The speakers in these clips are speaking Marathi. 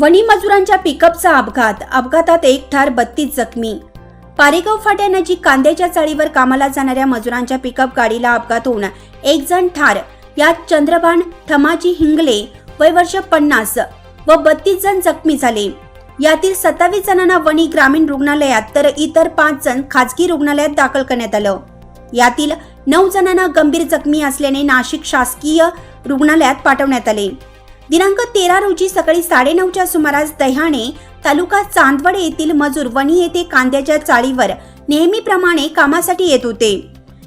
वणी मजुरांच्या पिकअपचा अपघात. अपघातात एक ठार बत्तीस जखमी. पारेगाव फाट्यानजीक कांद्याच्या चाळीवर कामाला जाणाऱ्या मजुरांच्या पिकअप गाडीला अपघात होऊन एक जण ठार. यात चंद्रभान थमाजी हिंगले वय वर्ष पन्नास व बत्तीस जण जखमी झाले. यातील सत्तावीस जणांना वणी ग्रामीण रुग्णालयात तर इतर पाच जण खाजगी रुग्णालयात दाखल करण्यात आलं. यातील नऊ जणांना गंभीर जखमी असल्याने नाशिक शासकीय रुग्णालयात पाठवण्यात आले. दिनांक तेरा रोजी सकाळी साडेनऊच्या सुमारास दह्याणे तालुका चांदवड येथील मजूर वणी येथे कांद्याच्या चाळीवर नेहमीप्रमाणे कामासाठी येत होते.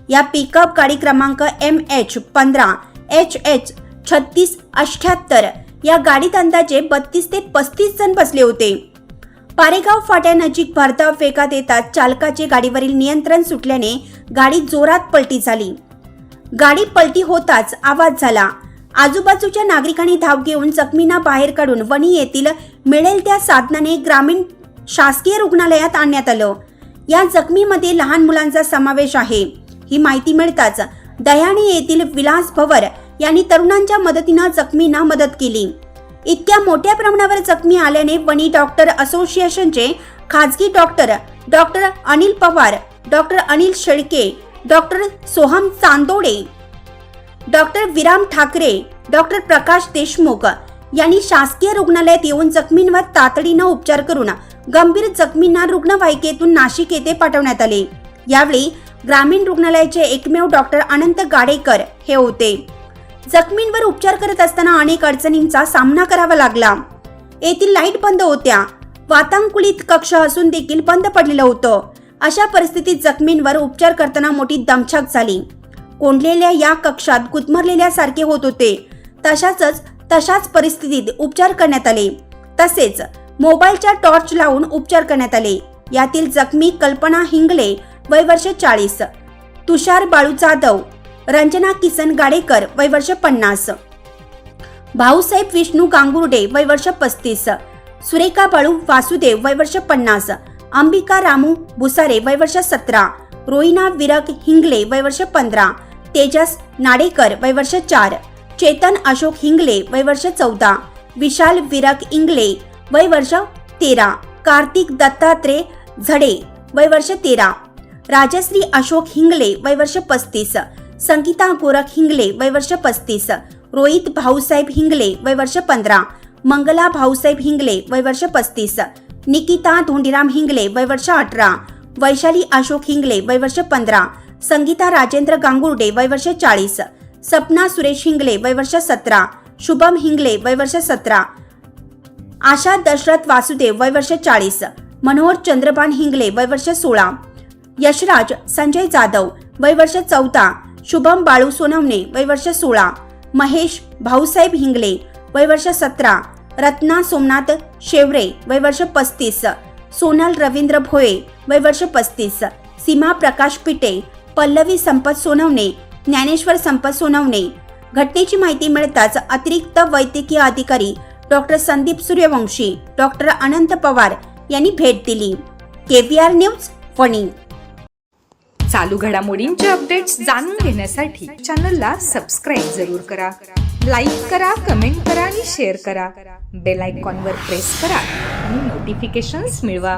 या पिकअप गाडी क्रमांक एम एच पंधरा एच एच छत्तीस अठ्याहत्तर या गाडीत अंदाजे बत्तीस ते पस्तीस जण बसले होते. पारेगाव फाट्यानजीक भरधाव फेकात येतात चालकाचे गाडीवरील नियंत्रण सुटल्याने गाडी जोरात पलटी झाली. गाडी पलटी होताच आवाज झाला. आजूबाजूच्या नागरिकांनी धाव घेऊन जखमींना बाहेर काढून वणी येथील मिळेल त्या साधनाने ग्रामीण शासकीय रुग्णालयात आणण्यात आलं. या जखमीमध्ये लहान मुलांचा समावेश आहे. ही माहिती मिळताच दयाणी येथील विलास भवर यांनी तरुणांच्या मदतीनं जखमींना मदत केली. इतक्या मोठ्या प्रमाणावर जखमी आल्याने वणी डॉक्टर असोसिएशनचे खाजगी doctor doctor Anil Pawar doctor Anil Shelke doctor Soham Chandode doctor Viram Thackeray doctor प्रकाश देशमुख यांनी शासकीय रुग्णालयात येऊन जखमींवर तातडीनं उपचार करून गंभीर जखमींना रुग्णवाहिकेतून नाशिक येथे पाठवण्यात आले. यावेळी ग्रामीण रुग्णालयाचे एकमेव डॉक्टर अनंत गाडेकर हे होते. जखमींवर उपचार करत असताना अनेक अडचणींचा सामना करावा लागला. येथील लाइट बंद होत्या. वातांकुलित कक्ष असून देखील बंद पडलेलं होतं. अशा परिस्थितीत जखमींवर उपचार करताना मोठी दमछाक झाली. कोंडलेल्या या कक्षात गुदमरलेल्यासारखे होत होते. तशाच तशाच परिस्थितीत उपचार करण्यात आले. तसेच मोबाईलच्या टॉर्च लावून उपचार करण्यात आले. यातील जखमी कल्पना हिंगले वय वर्ष चाळीस. तुषार बाळू जाधव रंजना किसन गाडेकर वय वर्ष पन्नास. भाऊसाहेब विष्णू गांगुर्डे वय वर्ष पस्तीस. सुरेखा बाळू वासुदेव वय वर्ष पन्नास. अंबिका रामू भुसारे वय वर्ष सतरा. रोहिना विरक हिंगले वय वर्ष पंधरा. तेजस नाडेकर वय वर्ष चार चेतन अशोक हिंगले वय वर्ष चौदा विशाल विरक इंगले वय वर्ष तेरा कार्तिक दत्तात्रे झडे वय वर्ष तेरा राजश्री अशोक हिंगले वय वर्ष पस्तीस संगीता गोरख हिंगले वय वर्ष पस्तीस रोहित भाऊसाहेब हिंगले वय वर्ष पंधरा मंगला भाऊसाहेब हिंगले वय वर्ष पस्तीस निकिता धोंडीराम हिंगले वय वर्ष अठरा वैशाली अशोक हिंगले वय वर्ष पंधरा संगीता राजेंद्र गांगुर्डे वय वर्ष चाळीस सपना सुरेश हिंगले वय वर्ष सतरा शुभम हिंगले वय वर्ष सतरा आशा दशरथ वासुदेव वय वर्ष चाळीस मनोहर चंद्रबान हिंगले वय वर्ष सोळा यशराज संजय जाधव वय वर्ष चौदा शुभम बाळू सोनवणे वय वर्ष सोळा महेश भाऊसाहेब हिंगले वय वर्ष सतरा रत्ना सोमनाथ शेवरे वय वर्ष पस्तीस सोनल रवींद्र भोये वय वर्ष पस्तीस सीमा प्रकाश पिटे पल्लवी संपत सोनवणे ज्ञानेश्वर संपत सोनवणे. घटनेची माहिती मिळताच अतिरिक्त वैद्यकीय अधिकारी डॉक्टर संदीप सूर्यवंशी डॉक्टर अनंत पवार यांनी भेट दिली. केव्हीआर न्यूज फणी चालू घडामोडींचे अपडेट्स जाणून घेण्यासाठी चॅनलला सबस्क्राईब जरूर करा. लाईक करा कमेंट करा आणि शेअर करा. बेल आयकॉनवर प्रेस करा आणि नोटिफिकेशन्स मिळवा.